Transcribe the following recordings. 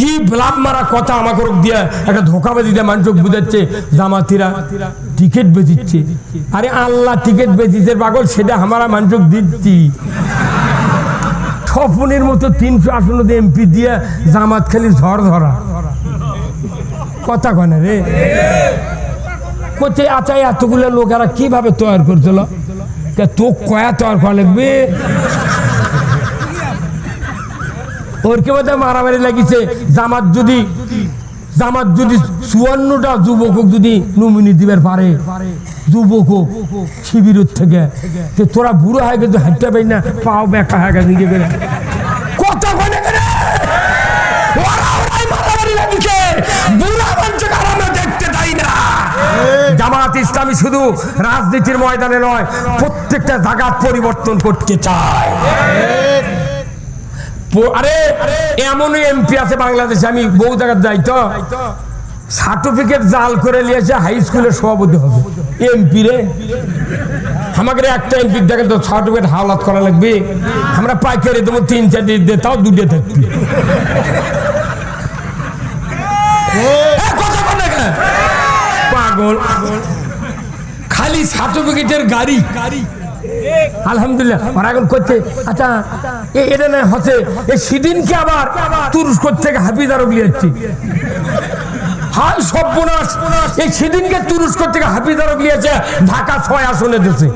কি ব্লাব মারা কথা আমাকে দিয়ে? একটা ধোকাবাজি দিয়ে মানুষ বুঝাচ্ছে, জামাতিরা টিকিট বেচিচ্ছে। আরে আল্লাহ টিকিট বেচিছে পাগল, সেটা আমরা মানুষ দিচ্ছি। স্বপনের মতো তিনশো আসন এমপি দিয়ে জামাত খালি ঝড় ধরা। কথা কনে রে? কোথায় আচ্ছা এতগুলো লোকেরা কীভাবে তৈরি করছিল? তো কয়া তৈরি করা লাগবে? ওর কে মধ্যে মারামারি লাগিছে। জামাত যদি জামাত যদি চুয়ান্নটা যুবক যদি নমিনি দিবার পারে যুবক শিবিরের থেকে। তো তোরা বুড়ো হয়ে গেছে, হাঁটতে পারি না, পাও বেকা হয়ে গেছে নিজে করে কত কনে করে ওরা ওরাই মারামারি লাগিছে। বুড়া মানুষকে আর আমরা দেখতে চাই না। জামাত ইসলামী শুধু রাজনীতির ময়দানে নয়, প্রত্যেকটা জায়গার পরিবর্তন করতে চায়। আরে এমন এমপি আছে বাংলাদেশে, আমি বহু জায়গায় যাই তো। সার্টিফিকেট জাল করে নিয়েছে হাই স্কুলের সভাপতি হবে। এমপি রে। আমাকে একটা এমপি দেখে তো সার্টিফিকেট হাওলাত করা লাগবে। আমরা পাইকারি দেবো, তিন চারটে দিয়ে, তাও দুটো থাকবি? পাগল। খালি সার্টিফিকেটের গাড়ি গাড়ি। আলহামদুলিল্লাহ ওরা এখন করছে। আচ্ছা এটা না হচ্ছে এই সেদিনকে আবার তুরস্ক থেকে হাফিজ আরব লিয়াচ্ছি হাল সর্বনাশ। এই সেদিনকে তুরস্ক থেকে হাফিজ আরব লিয়েছে ঢাকা ছয় আসনে দিয়েছে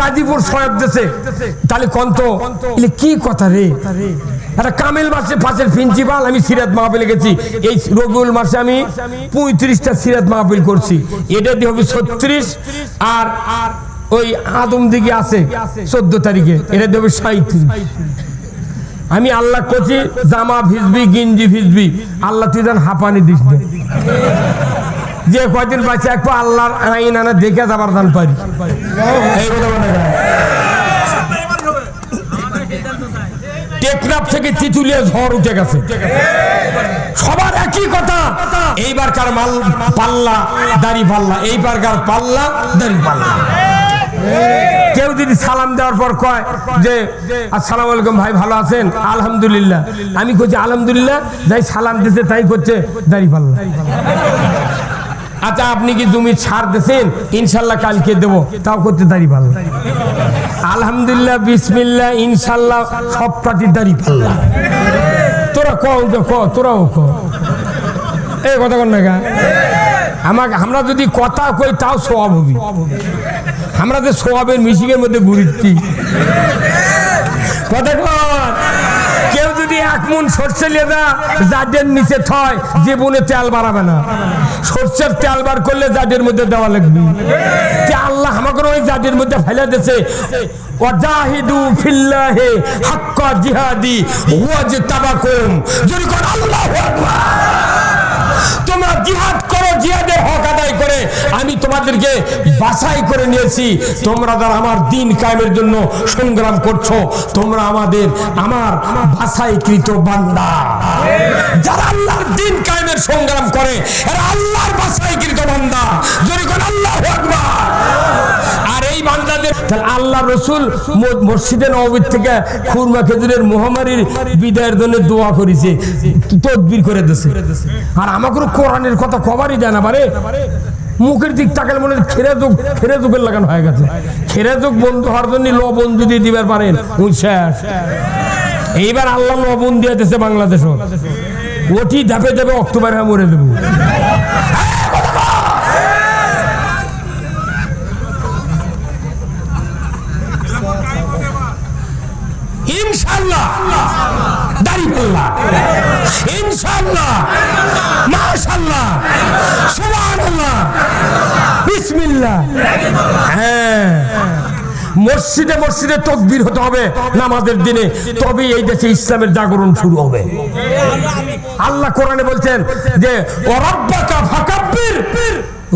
গাজীপুর সয়াব দেশে তাহলে কন্ত কি কথা রে? একটা কামেল মাসে পাশের প্রিন্সিপাল আমি সিরাত মাহফিলে গেছি। এই রবিউল মাসে আমি পঁয়ত্রিশটা সিরাত মাহফিল করছি। এটা দিয়ে হবে ছত্রিশ আর আর ওই আদম দিকে আছে চোদ্দ তারিখে, এটা দেবে সাঁত্রিশ আমি আল্লাহ করছি জামা ভিজবি, গিঞ্জি ভিজবি, আল্লাহ তুই যেন হাঁপানি দিস যে কয়দিন বাঁচে একটু আল্লাহর আইন আনা, দেখে যাবার দান পারি। টেকনাফ থেকে তিতুলিয়া ঝড় উঠে গেছে। সবার একই কথা এইবারকার মাল পাল্লা, দাড়ি পাল্লা এইবারকার পাল্লা, দাড়ি পাল্লা। কেউ যদি সালাম দেওয়ার পর কয় যে, আসসালামু আলাইকুম ভাই, ভালো আছেন? আলহামদুলিল্লাহ। আমি করছি আলহামদুলিল্লাহ। যাই সালাম দিতে তাই করছে, দাড়ি পাল্লা। আচ্ছা আপনি কি জমি ছাড় দিয়েছেন ইনশাল্লাহ কালকে দেবো। তাও করতে দাড়ি পাল্লা। আলহামদুলিল্লাহ, বিসমিল্লাহ, ইনশাল্লাহ, সব প্রাতির দাড়ি পাল্লা। তোরা কও তোরাও ক এই কথা কন না? আমাকে আমরা যদি কথা কই, তাও সব হবি। আমরা যে সোয়াবের মিশিংয়ের মধ্যে ঘুরিচ্ছি। কথা কেউ যদি এক মন সর্ষে লেদা জাডের নিচে থয় জীবনে তেল বাড়াবে না। সর্ষের তেল বার করলে জাডের মধ্যে দেওয়া লাগবে। তে আল্লাহ আমাকে ওই জাডের মধ্যে ফেলে দিয়েছে। ওয়াজাহিদু ফিল্লাহি হাক্কা জিহাদি ওয়াজ তাবাকুম যদি কোন আল্লাহু আকবার! তোমরা জিহাদ করো, জিহাদের হক আদায় করে। আমি তোমাদেরকে বাছাই করে নিয়েছি। তোমরা যারা আমার দিন কায়েমের জন্য সংগ্রাম করছ, তোমরা আমাদের আমার বাছাইকৃত বান্দা। যারা আল্লাহর দিন কায়েমের সংগ্রাম করে, এরা আল্লাহর বাছাইকৃত বান্দা। যদি কোন আল্লাহ এই আল্লাহ রসুল মসজিদে নবীর থেকে খুরমা খেজুরের মহামারীর বিদায়ের জন্য দোয়া করেছে, তদবির করে দিছে আর আমাকে কোরআনের কথা কবারই দেয় না পারে মুখের দিক তাকালে মনে হয় খেরে যোগ খেরে যোগের লাগানো হয়ে গেছে। খেরে যোগ বন্ধ হওয়ার জন্য লবণ যদি দিবার পারেন। শেষ। এইবার আল্লাহ লবণ দিয়ে দিয়েছে বাংলাদেশও। ওটি ধাপে ধাপে অক্টোবরে মরে দেবো। ইনশাল্লাহ হ্যাঁ। মসজিদে মসজিদে তকবীর হতে হবে নামাজের দিনে। তবে এই দেশে ইসলামের জাগরণ শুরু হবে। আল্লাহ কোরআনে বলছেন যে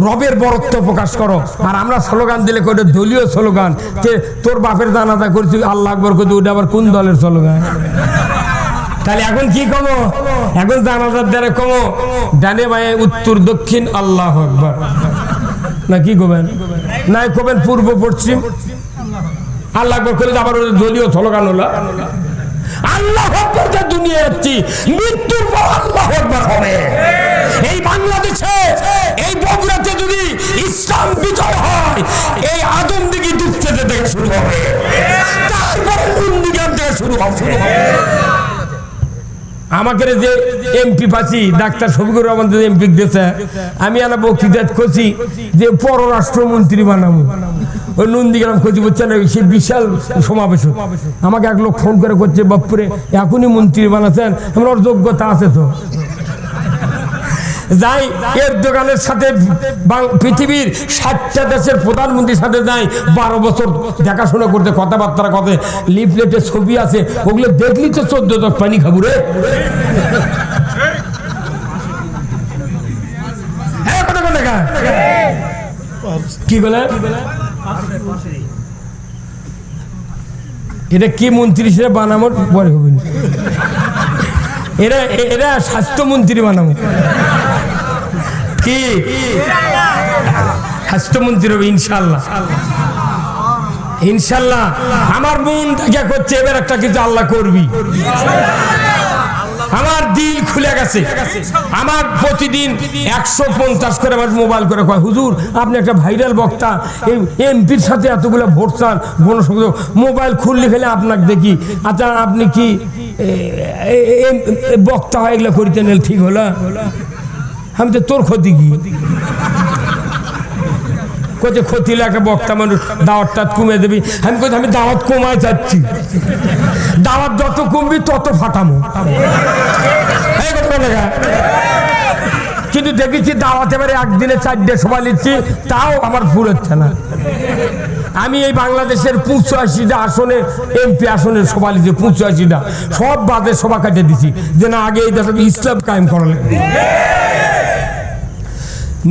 রবের বরত্ব প্রকাশ করো। আর আমরা স্লোগান দিলে করে দলীয় স্লোগান, যে তোর বাপের জানাজা করছি, আল্লাহ আকবর করছি ওটা আবার কোন দলের স্লোগান? তাহলে এখন কি কমো? এখন জানাজার দ্বারা কমো। ডানে বায়ে উত্তর, দক্ষিণ, আল্লাহ আকবর। না, কি করবেন নাই করবেন পূর্ব, পশ্চিম। আল্লাহ আকবর করলে আবার দলীয় স্লোগান হলো। আল্লাহ আকবার দুনিয়া যাচ্ছি মৃত্যুর পর আল্লাহ আকবার হবে। এই বাংলাদেশে ইসলাম বিজয় হয়। এই আদম দিকে দুঃখেতে থেকে শুরু হবে। তারপরে নন্দীগ্রাম থেকে শুরু হবে? শুরু হবে। আমাকে যে এমপি পাচ্ছি, ডাক্তার শফিকুর রহমান যে এমপি দিয়েছে, আমি একটা বক্তৃতা করছি যে পররাষ্ট্রমন্ত্রী বানাবো। ওই নন্দীগ্রাম খুঁজি বুঝছেন সে বিশাল সমাবেশ আমাকে এক লোক ফোন করে করছে বাপুরে এখনই মন্ত্রী বানাচ্ছেন, আমার ওর যোগ্যতা আছে তো। যাই এর দোকানের সাথে পৃথিবীর ষাটটা দেশের প্রধানমন্ত্রীর সাথে যাই বারো বছর দেখাশোনা করতে কথাবার্তা কথা লিফলেটের ছবি আছে ওগুলো দেখলি তো চোদ্দ দশ পানি খাব রে। হ্যাঁ, কা? বলে? এটা কি মন্ত্রী সেটা বানানোর পরে হবে। এরা এরা স্বাস্থ্যমন্ত্রী বানাবো কি? স্বাস্থ্যমন্ত্রী হবে ইনশাল্লাহ। ইনশাল্লাহ, আমার মন দেখা করছে, এবার একটা কিছু আল্লাহ করবি। আমার দিল খুলে গেছে। আমার প্রতিদিন একশো পঞ্চাশ করে আমার মোবাইল করে কয়, হুজুর, আপনি একটা ভাইরাল বক্তা। এমপির সাথে এতগুলো ভোট চান, গণসংযোগ। মোবাইল খুললে ফেলে আপনাকে দেখি। আচ্ছা আপনি কি বক্তা হয়, এগুলো করিতে নেন ঠিক হলো? আমি তো তোর ক্ষতি কি? কোথায় ক্ষতি লাগে, বক্তা মানুষ দাওয়াতটা কমে দেবি। আমি কোথায় আমি দাওয়াত কমায় যাচ্ছি। দাওয়াত যত কমবি তত ফাটামো কিন্তু দেখেছি দাওয়াত এবারে একদিনে চারটে সবাই নিচ্ছি তাও আমার ভুল হচ্ছে না। আমি এই বাংলাদেশের পঁচাশিটা আসনে, এমপি আসনে সভা লিখছি, পঁচাশিটা। সব বাদে সভা কাটে দিছি। যে না, আগে এই দেশে ইসলাম কায়েম করা লাগবে।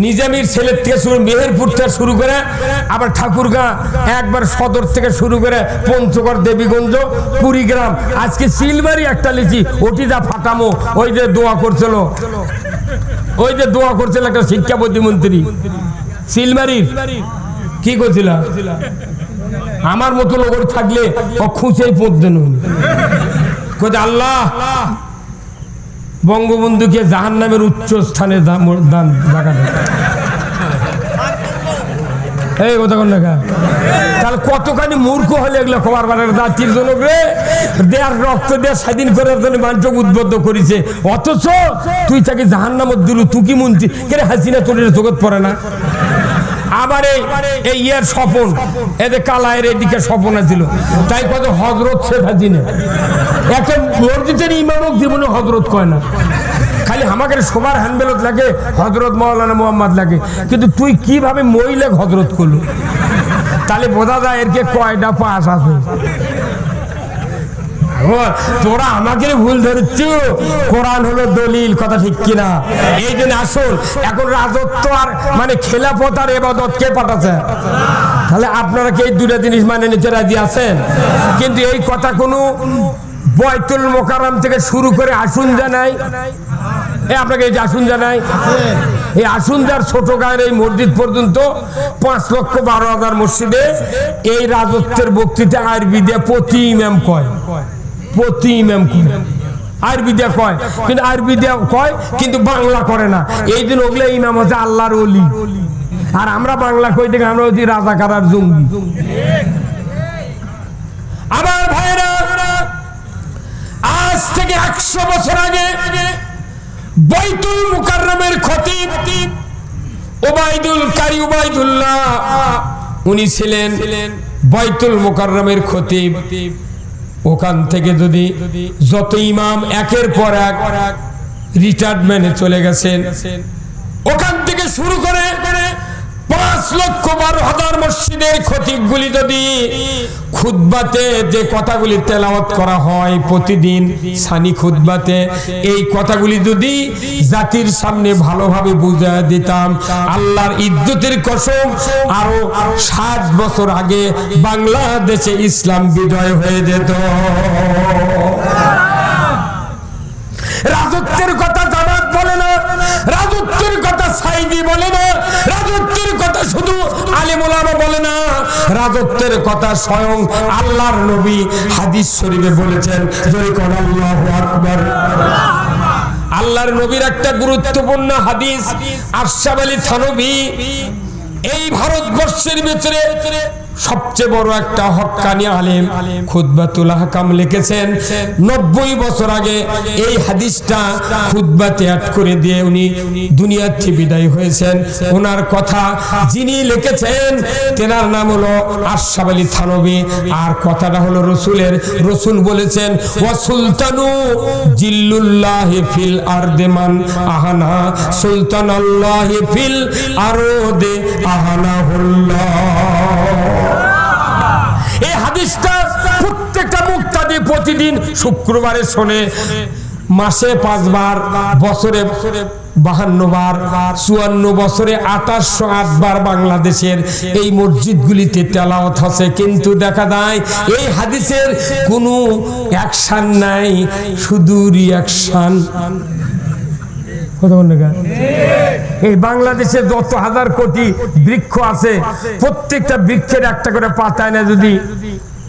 নিজামির ছেলের থেকে শুরু, মেহেরপুর থেকে শুরু করে, আবার ঠাকুরগাঁ একবার সদর থেকে শুরু করে পঞ্চগড়, দেবীগঞ্জ, কুড়িগ্রাম। আজকে সিলবারি একটা লিচি, ওটি যা ফাটামো, ওই যে দোয়া করছিল। ওই যে দোয়া করছিল একটা শিক্ষা প্রতিমন্ত্রী। সিলবারির কি করছিল? আমার মতো লোক থাকলে খুঁজেই পড়তেন। কোথায় আল্লাহ বঙ্গবন্ধুকে জাহান নামের উচ্চ স্থানে দান দেখা এই কথা কোন তাহলে কতখানি মূর্খ হলে এগুলো খবর বাড়ার জাতির জনক রে? দেয়ার রক্ত দেয়া স্বাধীন করার জন্য মানুষকে উদ্বুদ্ধ করেছে। অথচ তুই তাকে জাহান নামত দিল, তুই কি মন্ত্রী? কেন হাসিনা তোর জগৎ পড়ে না? আবার এই ইয়ের স্বপন। এদের কালায়ের এদিকে স্বপন আছিল তাই কত হজরত শেখ হাসিনা। এখন মসজিদের ইমামক জীবনে হজরত কয় না। খালি আমাকে সবার হ্যান্ডবেলত লাগে হজরত মৌলানা মোহাম্মদ লাগে। কিন্তু তুই কীভাবে মহিলা হজরত করল? তাহলে বোঝা যায় এর কে কয়টা পাশ আছে। তোরা আমাকে ভুল ধরছ কোরআন হলো দলিল, কথা ঠিক কিনা? এই জন্য আসুন, এখন রাজত্ব আর মানে খেলাফত আর এবাদত কে পাঠাচ্ছে? তাহলে আপনারা কি এই দুটা জিনিস মানে নিতে রাজি আছেন? কিন্তু এই কথা কোনো বয়তুল মোকারম থেকে শুরু করে আসুন জানাই। এই আপনাকে এই যে আসুন জানাই। এই আসুন যার ছোট গায়ের এই মসজিদ পর্যন্ত পাঁচ লক্ষ বারো হাজার মসজিদে এই রাজত্বের বক্তৃতা আরবি দিয়ে প্রতি ইমাম কয়। প্রতি ইমাম আরবি দিয়ে কয়। কিন্তু আরবি দিয়ে কয় কিন্তু বাংলা করে না। এই দিন ওগুলো ইমাম হচ্ছে আল্লাহর অলি আর আমরা বাংলা কই থেকে আমরা হচ্ছি রাজাকার জঙ্গি। আমার ভাইরা আজ থেকে একশো বছর আগে বাইতুল মুকাররমের খতিব ওবাইদুল কারি ওবাইদুল্লাহ উনি ছিলেন বাইতুল মুকাররমের খতিব। ওখান থেকে যদি যত ইমাম একের পর এক রিটায়ারমেন্টে চলে গেছেন, ওখান থেকে শুরু করে পাঁচ লক্ষ বারো হাজার মসজিদের খতিবগুলি যদি খুদ্বাতে যে কথাগুলি তেলাওয়াত করা হয় প্রতিদিন সানি খুদ্বাতে এই কথাগুলি যদি জাতির সামনে ভালোভাবে বুঝা দিতাম, আল্লাহর ইজ্জতের কসম আরও ষাট বছর আগে বাংলাদেশে ইসলাম বিজয় হয়ে যেত। রাজত্বের কথা জামাত বলে না, রাজত্বের কথা সাইদি বলে না, রাজত্বের শুধু আলিম ওলামা বলে না, রাজত্বের কথা স্বয়ং আল্লাহর নবী হাদিস শরীফে বলেছেন জয় কোন আল্লাহ আকবর। আল্লাহর নবীর একটা গুরুত্বপূর্ণ হাদিস, আফসাব আলী থানবী এই ভারতবর্ষের ভিতরে সবচেয়ে বড় একটা হক্কানি আলেম খুতবাতুল হাকাম লিখেছেন। নব্বই বছর আগে এই হাদিসটা খুতবাতে অ্যাড করে দিয়ে উনি দুনিয়ার থেকে বিদায় হয়েছেন। ওনার কথা যিনি লিখেছেন, তেনার নাম হলো আশরাফ আলী থানবী। আর কথাটা হলো রসুলের। রসুল বলেছেন, ওয়া সুলতানু জিল্লুল্লাহ ফিল আরদেমান আহানা। সুলতান আল্লাহ ফিল আরদে আহানা এই হাদিসটা প্রত্যেকটা মুক্তাদি প্রতিদিন শুক্রবারে শোনে। মাসে পাঁচবার, বছরে বাহান্ন বার চুয়ান্ন বছরে আঠাশশো আটবার বাংলাদেশের এই মসজিদগুলিতে তেলাওয়াত আছে। কিন্তু দেখা যায়, এই হাদিসের কোনো অ্যাকশন নাই শুধু রিয়াকশন এই বাংলাদেশে যত হাজার কোটি বৃক্ষ আছে, প্রত্যেকটা বৃক্ষের একটা করে পাতায় না যদি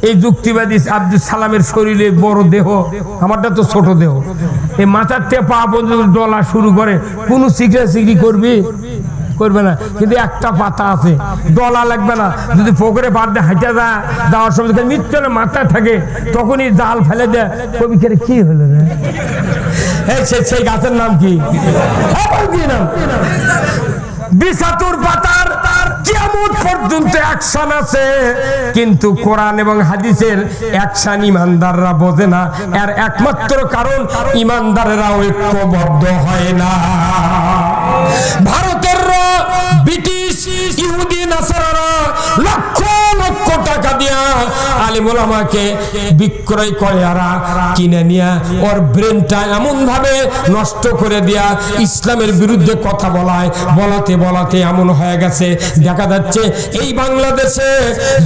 এই যুক্তিবাদী আব্দুল সালামের শরীরে বড় দেহ, আমারটা তো ছোট দেহ। এই মাথার থেকে পা পর্যন্ত ডলা শুরু করে, কোন সিগড়ে সিগড়ি করবি? করবে না। কিন্তু একটা পাতা আছে, ডলা লাগবে না। যদি পুকুরে পাত দিয়ে হাঁটে যা যাওয়ার সময় নিশ্চয় মাথায় থাকে, তখনই জাল ফেলে দেয় কবি কেরে কি হলো রে? সেই গাছের নাম কি? নাম? বিসাতুর পাতার কিয়ামত পর্যন্ত অ্যাকশন আছে। কিন্তু কোরআন এবং হাদিসের অ্যাকশন ইমানদাররা বোঝে না। আর একমাত্র কারণ ইমানদারেরা ঐক্যবদ্ধ হয় না। ভারতের ব্রিটিশ, ইহুদি, নাসারারা লক্ষ লক্ষ টাকা দিয়া আলিমুল আমাকে বিক্রয় করে আরা, কিনে নিয়ে ওর ব্রেনটা নষ্ট করে দিয়া ইসলামের বিরুদ্ধে কথা বলায়, বলাতে বলাতে এমন হয়ে গেছে। দেখা যাচ্ছে এই বাংলাদেশে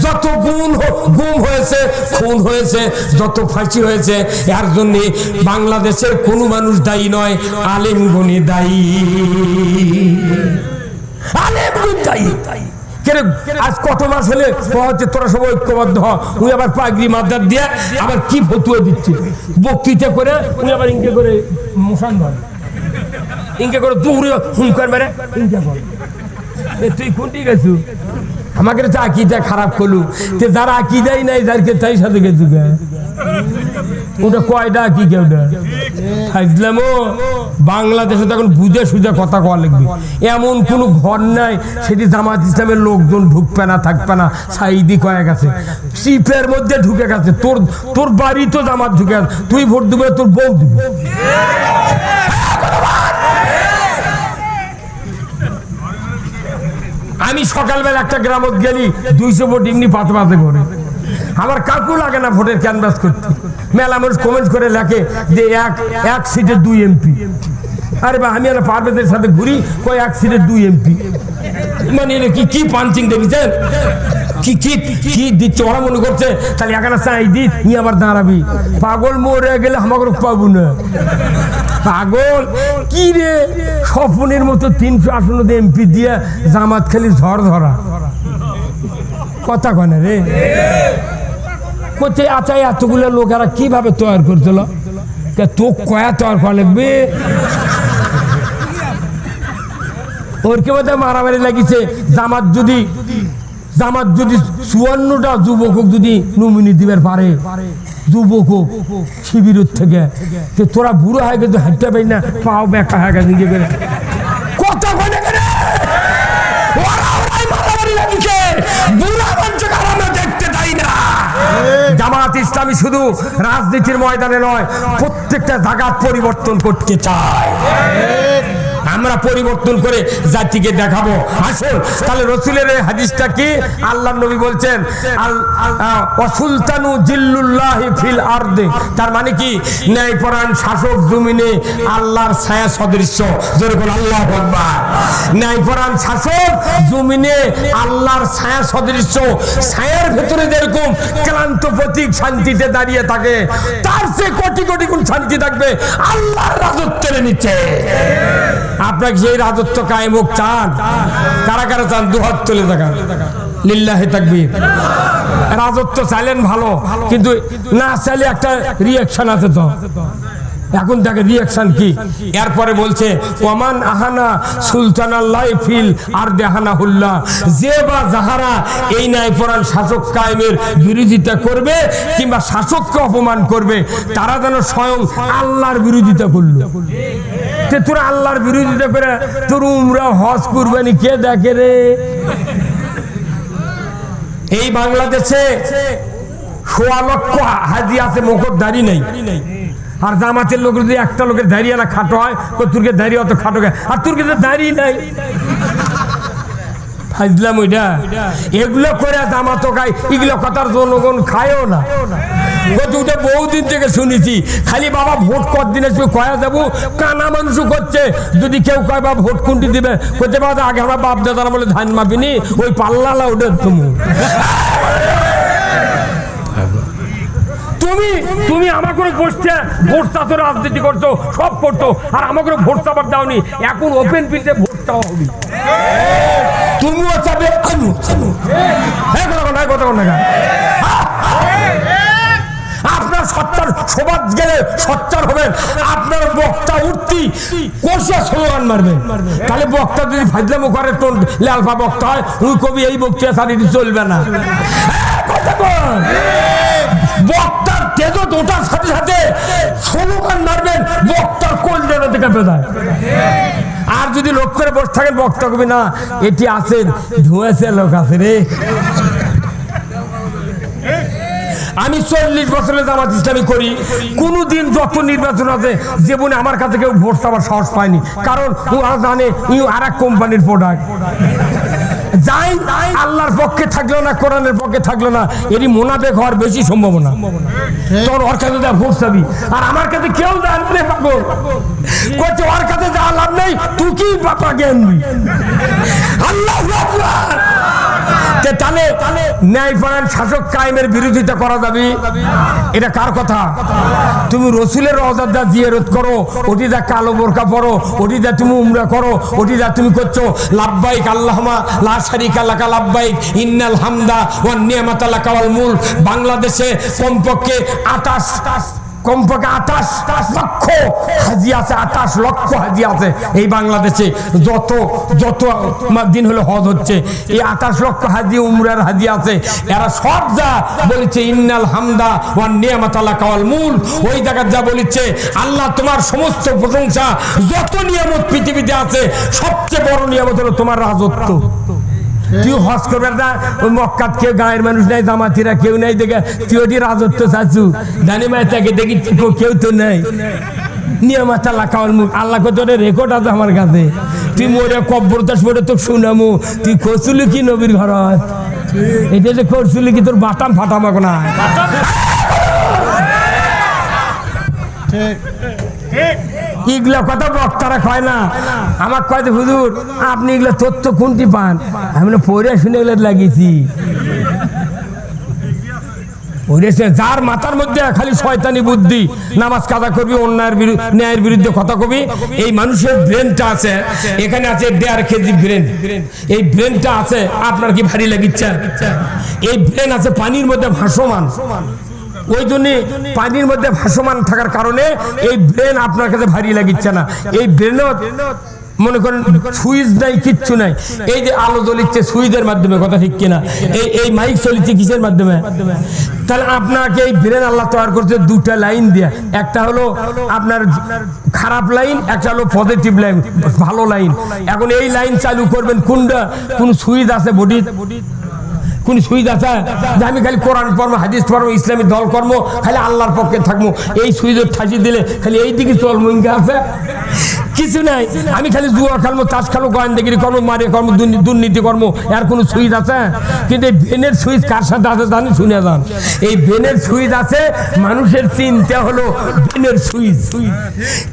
যত গুণ গুম হয়েছে, খুন হয়েছে, যত ফাঁসি হয়েছে, এর জন্য বাংলাদেশের কোনো মানুষ দায়ী নয় আলিমগুনি দায়ী। দায়ী। আজ কত মাস হলে হচ্ছে তোরা সব ঐক্যবদ্ধ হ। উনি আবার পাগড়ি মাদার দিয়ে আবার কি ফতুয়া দিচ্ছে বক্তৃতা করে উনি আবার ইনকে করে মুসান ধরে। ইনকে করে দৌড়ে হুমকার মেরে। ইঙ্কে করে। তুই কোনটি গেছু? আমাকে তো আকিদা খারাপ করলু। তে যারা আকিদাই নাই, যারকে তাই সাথে গেছু ওটা কয়টা কি কেউটা ইসলামও বাংলাদেশে তো এখন বুঝে সুঝে কথা কওয়া লাগবে। এমন কোনো ঘর নাই, সেটি জামাত ইসলামের লোকজন ঢুকবে না, থাকবে না। সাইদি কয়ে গেছে। চিপের মধ্যে ঢুকে গেছে। তোর তোর বাড়ি তো জামাত ঢুকে গেছে। তুই ভোট দিবে তোর বউ দিবে। আমি সকালবেলা একটা গ্রামত গেলি, দুইশো ভোট এমনি পাতে পাতে করে। আমার কাকু লাগে না ভোটের ক্যানভাস করতে। মেলা মানুষ কমেন্ট করে লেখে যে এক এক সিটে দুই এমপি আরে বা, আমি একটা পারভেজের সাথে ঘুরি কই এক সিটে দুই এমপি মানে কি কি পাঞ্চিং দেখেছেন কি কি কি দিচ্ছে? ওরা মনে করছে, তাহলে এখানে চাই দি ই আবার দাঁড়াবি। পাগল মরে গেলে আমাকে পাবো না। পাগল? কি রে? স্বপনের মতো তিনশো আসন এমপি দিয়ে জামাত খালি ঝড় ধরা। কথা কনে রে? কোথায় আচ্ছা এতগুলো লোকেরা কীভাবে তৈরি করছিল? তো কয়া তৈরি করা লাগবে? ওর কে বোধহয় মারামারি লাগিছে। জামাত যদি জামাত যদি চুয়ান্নটা যুবক যদি নমিনি দিবার পারে যুবক হোক শিবিরের থেকে তোরা বুড়ো হয়ে গেছে, হাঁটতে পারি না, পাও বেকা হয়ে গেছে নিজে ইসলামী শুধু রাজনীতির ময়দানে নয় প্রত্যেকটা জায়গার পরিবর্তন করতে চায় আমরা পরিবর্তন করে জাতিকে দেখাবো। আসুন, তাহলে রসুলের এই হাদিসটা কি? আল্লাহ নবী বলছেন অসুলতানু জিল্লুল্লাহি ফিল আরদে। তার মানে কি? ন্যায়পরায়ণ শাসক জমিনে আল্লাহর ছায়া সদৃশ্য। যেরকম আল্লাহ আকবার। ন্যায়পরায়ণ শাসক জমিনে আল্লাহর ছায়া সদৃশ্য। ছায়ার ভেতরে যেরকম ক্লান্ত প্রতীক শান্তিতে দাঁড়িয়ে থাকে, তার চেয়ে কোটি কোটি গুণ শান্তি থাকবে আল্লাহর রাজত্বের নিচে। আপনাকে যে রাজত্ব কায়েম হোক, চান। কারা কারা চান দুহাত তুলে থাকা লিল্লাহে তাকবীর। রাজত্ব চাইলেন ভালো, কিন্তু না চাইলে একটা রিয়াকশন আছে তো। এখন দেখে রিয়াকশন কি? এরপরে বলছে, ওমান আহানা সুলতান আল্লাহ ফিল আর দেহানা হুল্লা। যে বা যাহারা এই ন্যায় পরাণ শাসক কায়েমের বিরোধিতা করবে কিংবা শাসককে অপমান করবে, তারা যেন স্বয়ং আল্লাহর বিরোধিতা করল। তে তোরা আল্লাহর বিরোধিতা করে তোর উমরা হজ কুরবানি কে দেখে রে? এই বাংলাদেশে সোয়া লক্ষ হাজি আছে মুখর দাড়ি নেই। আর জামাতের লোক যদি একটা লোকের দাঁড়িয়ে না খাটো হয় তো তুরকে দাঁড়িয়ে অত খাটো আর তুরকে তো দাঁড়িয়ে নাই। ফাইজলাম ওইটা এগুলো করে জামাতো খায়, এগুলো কথার জনগণ খায়ও না। ওটা বহুদিন থেকে শুনেছি। খালি বাবা ভোট কত দিনে কয়া যাব কানা মানুষও করছে। যদি কেউ কয়, বাবা, ভোট কোনটি দিবে? করতে বাবা আগে আমার বাপ দাদারা বলে ধান মাপিনি, ওই পাল্লালা ওটা তুমি। তুমি তুমি আমার করে বসছে, ভোট চাতো রাজনীতি করছ, সব করতো আর আমার করে ভোট চাপার দাওনি। এখন ওপেন ফিল্ডে ভোট চাওয়া হবে। তুমিও চাবে আমিও চাবো হ্যাঁ কথা কথা কথা কথা সচ্চার সমাজ গেলে সচ্চার হবেন আপনার বক্তা উঠতি, কোষে স্লোগান মারবেন তাহলে বক্তা যদি ফাজলামো করে, তোর লালফা বক্তা হয়, ওই কবি এই বক্তৃতা সারিটি চলবে না। বক্তার তেজত ওঠার সাথে সাথে স্লোগান মারবেন বক্তার কোল দেবে থেকে আর যদি লোক করে বসে থাকেন বক্তা কবি, না, এটি আছেন ধুয়েছে লোক আছে রে। আমি চল্লিশ বছরের জামাত ইসলামী করি। কোনোদিন যত নির্বাচন আছে, জীবনে আমার কাছে কেউ ভোট চাওয়ার সাহস পায়নি। কারণ ওরা জানে ইউ আর এক কোম্পানির প্রোডাক্ট যাই, আল্লাহর পক্ষে থাকল না, কোরআনের পক্ষে থাকল না, এরই মোনাফেক হওয়ার বেশি সম্ভাবনা। তোর ওর কাছে যা ভোট চাবি। আর আমার কাছে কেউ জানবে পাগল। করছে ওর কাছে যা লাভ নেই, তুই কি বাপা জ্ঞানবি আল্লাহ তাহলে ন্যায়পরায়ণ শাসক কায়েমের বিরোধিতা করা যাবে। এটা কার কথা? তুমি রসুলের রজাদা জিয়ারত করো, ওটি যা কালো বোরকা পরো, ওটি যা তুমি উমরা করো, ওটি যা তুমি করছ, লাভবাইক আল্লাহমা লা শারিকা লাকা লাভবাইক, ইন্নাল হামদা ওয়ান নিয়ামাতা লাকা ওয়াল মুল বাংলাদেশে কমপক্ষে আটাশ কমপক্ষে আঠাশ লক্ষ হাজি আছে, আঠাশ লক্ষ হাজি আছে। এই বাংলাদেশে যত যত দিন হজ হচ্ছে, এই আঠাশ লক্ষ হাজি উমরার হাজি আছে। এরা সব যা বলেছে, ইন্নাল হামদা ওয়ান নিয়ামাতাল্লাহ কাওয়াল মূল ওই যা বলেছে, আল্লাহ তোমার সমস্ত প্রশংসা, যত নিয়ামত পৃথিবীতে আছে, সবচেয়ে বড় নিয়ামত হলো তোমার রাজত্ব। তুই হজ করবে না। ওই মক্কাত কেউ গায়ের মানুষ নাই জামাতিরা কেউ নাই দেখে তুই ওটি রাজত্ব চাচ্ছু জানি মায় তাকে দেখি কেউ- কেউ তো নেই। নিয়মাত আল্লাহ কাউল মুখ। আল্লাহ কত রেকর্ড আছে আমার কাছে। তুই মোরে কব্বর দাস মোরে তো শুনামু। তুই করছিলি কি নবীর ঘর এটা যে করছিলি কি তোর বাটাম ফাটাম না। এগুলা কথা বক্তারা কয় না। আমার কয় যে, হুজুর, আপনি এগুলো তথ্য কোনটি পান? আমি পড়ে শুনে এগুলো লাগিয়েছি। যার মাথার মধ্যে খালি শয়তানি বুদ্ধি, নামাজ কাদা করবি, অন্যায়ের বিরুদ্ধে ন্যায়ের বিরুদ্ধে কথা কবি, এই মানুষের ব্রেনটা আছে, এখানে আছে দেড় কেজি ব্রেন। এই ব্রেনটা আছে, আপনার কি ভারী লাগিচ্ছে? এই ব্রেন আছে পানির মধ্যে ভাসমান। ওই জন্য পানির মধ্যে ভাসমান থাকার কারণে এই ব্রেন আপনার কাছে ভারী লাগিচ্ছে না। এই ব্রেনও মনে করেন সুইচ নাই, কিচ্ছু নাই। এই যে আলো জ্বলিচ্ছে সুইচের মাধ্যমে, কথা ঠিক কিনা? এই এই মাইক চলিচ্ছে কিসের মাধ্যমে? তাহলে আপনাকে এই ব্রেন আল্লাহ তৈরি করছে দুটা লাইন দিয়ে। একটা হলো আপনার খারাপ লাইন, একটা হলো পজিটিভ লাইন, ভালো লাইন। এখন এই লাইন চালু করবেন কোনটা? কোন সুইচ আছে বডি? কোন সুইচ আছে। যে আমি খালি কোরআন পড়ব, হাদিস পড়ব, ইসলামী দল কর্ম খালি আল্লাহর পক্ষে থাকব। এই সুইচের ঠাঁচি দিলে খালি এই দিকে চল মহিঙ্গা আছে। কিছু নাই। আমি খালি জুয়া খেলব তাস খেলব গোয়েন্দাগিরি কর্ম, মারে কর্ম দুর্নীতি কর্ম, এর কোনো সুইচ আছে? কিন্তু এই বেনের সুইচ কার সাথে আছে জানি, শুনে যান। এই বেনের সুইচ আছে, মানুষের চিন্তা হলো বেনের সুইচ।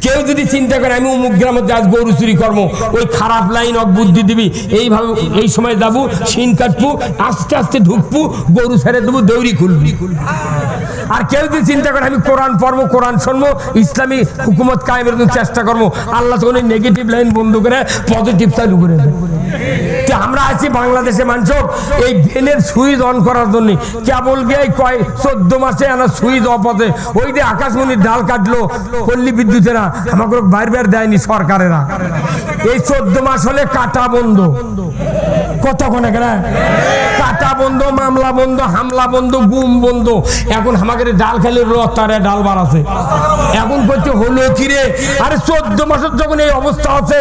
কেউ যদি চিন্তা করে, আমি অমুক গ্রামে আজ গরু চুরি কর্ম, ওই খারাপ লাইন অক বুদ্ধি দিবি, এইভাবে এই সময় যাব শিন কাটবো, আস্তে আস্তে ঢুকবো গরু ছেড়ে দেবো, দৌড়ি খুলবি। আর কেউ যদি চিন্তা করে, আমি কোরআন পড়ব, কোরআন শুনব, ইসলামী হুকুমত কায়েমের চেষ্টা করব, আল্লাহ তখন নেগেটিভ লাইন বন্ধ করে পজিটিভ চালু করে দেয় আমরা আছি বাংলাদেশে মানুষ এই ভেনের সুইচ অন করার জন্য। কেবল গিয়ে কয়, চোদ্দ মাসে আনা সুইচ অপথে ওই যে আকাশমণির ডাল কাটলো, পল্লী বিদ্যুতেরা। আমাকে বাইর বাইর দেয়নি সরকারেরা। এই চোদ্দ মাস হলে কাটা বন্ধ। কাটা বন্ধ, মামলা বন্ধ, হামলা বন্ধ বন্ধ। এখন ডাল খেলে ডাল এখন আরে চোদ্দ মাসের যখন এই অবস্থা আছে,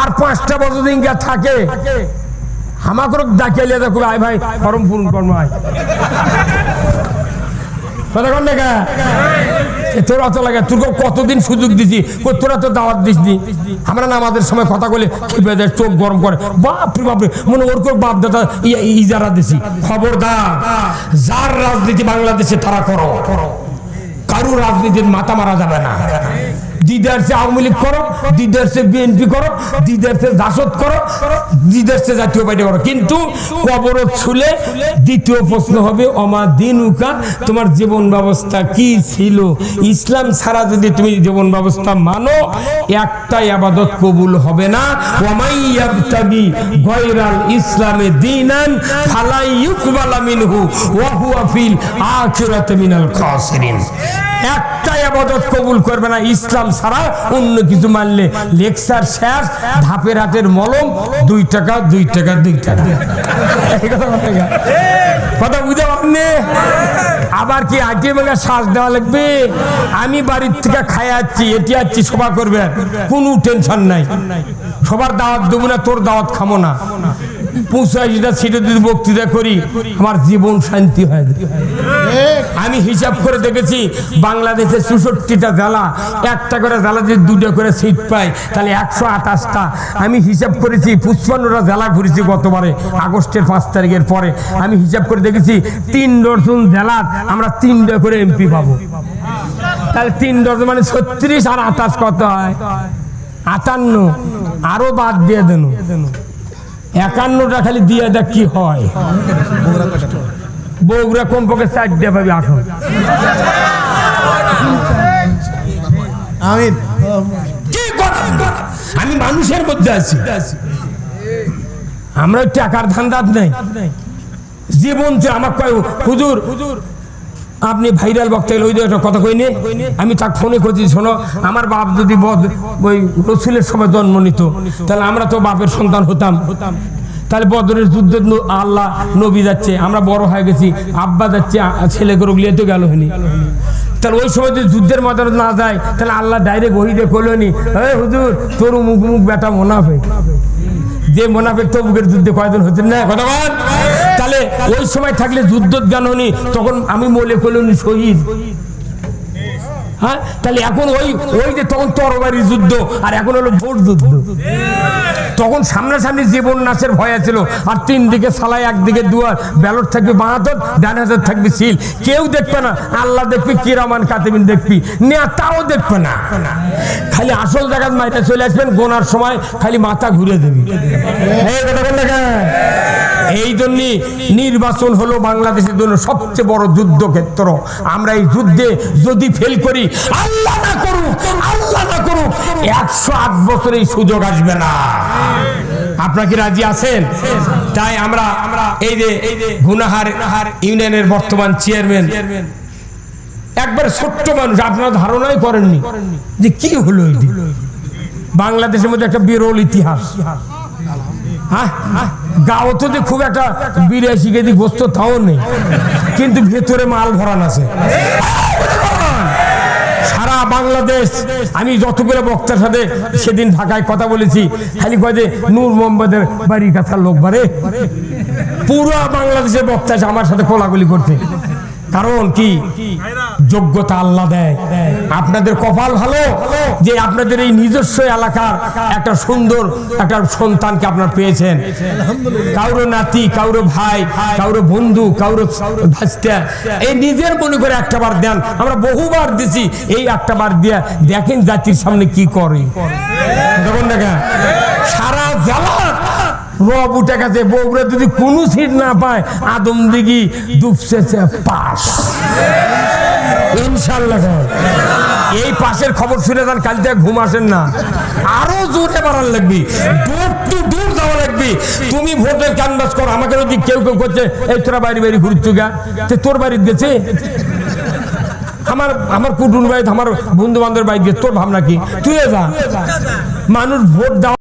আর পাঁচটা বছর দিন গিয়ে থাকে দেখো, আয় ভাই পূরণ তোর কতদিন সুযোগ দিছি? তোরা তো দাওয়াত দিস নি আমরা না আমাদের সময় কথা বলে চোখ গরম করে। বাপরে বাপরে, মনে ওর কোর বাপ দাদা ইজারা দিছি। খবরদার, যার রাজনীতি বাংলাদেশে তারা করো। কারও রাজনীতির মাথা মারা যাবে না। দিদার সে আওয়ামী লীগ করো, দিদার সে বিএনপি করো, দিদার সে জাসদ করো, দিদার সে জাতীয় পার্টি করো। কিন্তু কবর ছুলে দ্বিতীয় প্রশ্ন হবে অমা দিন উকা তোমার জীবন ব্যবস্থা কি ছিল? ইসলাম ছাড়া যদি তুমি জীবন ব্যবস্থা মানো, একটাই আবাদত কবুল হবে না। ওমাই ইয়াবতাগি গায়রাল ইসলামে দীনান, ফালাই ইউকবালা মিনহু, ওয়া হুয়া ফিল আখিরাতি মিনাল খাসিরিন। একটাই আবাদত কবুল করবে না ইসলাম ছাড়া, অন্য কিছু মানলে লেকচার শেষ, ধাপের হাতের মলম, দুই টাকা দুই টাকা দুই টাকা। কথা বুঝতে পারেননি আবার কি আগে মেলা শ্বাস দেওয়া লাগবে? আমি বাড়ির থেকে খাই যাচ্ছি এটি যাচ্ছি সভা করবে কোনো টেনশন নাই। সবার দাওয়াত দেবো না, তোর দাওয়াত খামো না। পঁচাশিটা সিটে যদি বক্তৃতা করি, আমার জীবন শান্তি হয়। আমি হিসাব করে দেখেছি বাংলাদেশের চৌষট্টিটা জেলা একটা করে জেলা যদি দুটো করে সিট পাই তাহলে একশো আঠাশটা। আমি হিসাব করেছি পুষ্পান্নটা জেলা ঘুরেছি গতবারে, আগস্টের পাঁচ তারিখের পরে। আমি হিসাব করে দেখেছি, তিন ডজন জেলার আমরা তিনটা করে এমপি পাবো। তাহলে তিন ডজন মানে ছত্রিশ আর আঠাশ কত হয়? আটান্ন। আরও বাদ দিয়ে দেন। একান্নটা খালি দিয়ে দেখ কি হয়। বগুড়া কমপক্ষে চারটে পাবি আমিন। কি আমি মানুষের মধ্যে আছি। আমরা টাকার ধান্দাত নেই। জীবন যে আমার কয় হুজুর হুজুর আপনি ভাইরাল বক্তা ওই একটা কথা কইনি? আমি তাকে ফোনে করছি শোনো, আমার বাপ যদি ওই রসুলের সময় জন্ম নিত, তাহলে আমরা তো বাপের সন্তান হতাম। তাহলে বদরের যুদ্ধে আল্লাহ, নবী যাচ্ছে, আমরা বড় হয়ে গেছি, আব্বা যাচ্ছে ছেলে করে গিয়ে তো গেল হনি তাহলে ওই সময় যদি যুদ্ধের ময়দানে না যায়, তাহলে আল্লাহ ডাইরেক্ট ওহিদে করল নি হুজুর, তোর মুখ মুখ বেটা মোনাফে যে মোনাফেক তবুকের যুদ্ধে কয়জন হতেন না? কথা বল। তাহলে ওই সময় থাকলে যুদ্ধ জ্ঞান হনি তখন আমি মনে করলেন শহীদ। হ্যাঁ? তাহলে এখন ওই ওই যে তখন তরবারি যুদ্ধ, আর এখন হলো ভোট যুদ্ধ। তখন সামনাসামনি জীবন নাচের ভয় ছিল আর তিন দিকে সালাই একদিকে দুয়ার, ব্যালট থাকবে বাঁ হাতত ডান হাতত থাকবে সিল। কেউ দেখবে না, আল্লাহ দেখবি কিরামান কাতেবিন দেখবি নেতাও দেখবে না। খালি আসল জায়গায় মাইটা চলে আসবেন, গোনার সময় খালি মাথা ঘুরে দেবে। কথা বললে? এই জন্য নির্বাচন হলো বাংলাদেশের জন্য সবচেয়ে বড় যুদ্ধক্ষেত্র। আমরা এই যুদ্ধে যদি ফেল করি, আল্লাহ না করুক, আল্লাহ না করুক, একশো আট বছর এই সুযোগ আসবে না। আপনারা কি রাজি আছেন? তাই আমরা এই যে গুনাহার ইউনিয়নের বর্তমান চেয়ারম্যান, একবার ছোট্ট মানুষ, আপনারা ধারণাই করেননি যে কি হলো বাংলাদেশের মধ্যে একটা বিরল ইতিহাস। হ্যাঁ গাও তো যে খুব একটা বিরাশি কেজি গোস্ত তাও নেই কিন্তু ভেতরে মাল ভরান আছে। সারা বাংলাদেশ, আমি যতগুলো বক্তার সাথে সেদিন ঢাকায় কথা বলেছি, খালি কয় যে নূর মোহাম্মদের বাড়ির কাছার লোক বারে। পুরো বাংলাদেশের বক্তা আমার সাথে কোলাগুলি করতে কারণ কি? যোগ্যতা আল্লাহ দেয়। আপনাদের কপাল ভালো যে আপনাদের এই নিজস্ব এলাকার একটা সুন্দর একটা সন্তানকে আপনারা পেয়েছেন। কাউরো নাতি কাউরো ভাই কাউরো বন্ধু কাউরো ভাস্তা, এই নিজের মনে করে একটা বার দেন। আমরা বহুবার দিছি, এই একটা বার দিয়ে দেখেন জাতির সামনে কি করে। দেখুন দেখা সারা জেলা রব উঠে গেছে বগুড়া যদি কোনো সিট না পায়, আদম দিঘি ইনশাল্লাহ। এই পাশের খবর শুনে তার কাল থেকে ঘুম আসেন না। আরও জোরে বাড়ার লাগবি টু যাওয়া লাগবি। তুমি ভোটের ক্যানভাস কর, আমাকে যদি কেউ কেউ করছে, এই তোরা বাড়ি বাড়ি ঘুরছু গা তোর বাড়িতে গেছে? আমার আমার কুটুন বাড়িতে আমার বন্ধু বান্ধবের বাড়িতে গেছে, তোর ভাবনা কি? তুই যা। মানুষ ভোট দেওয়া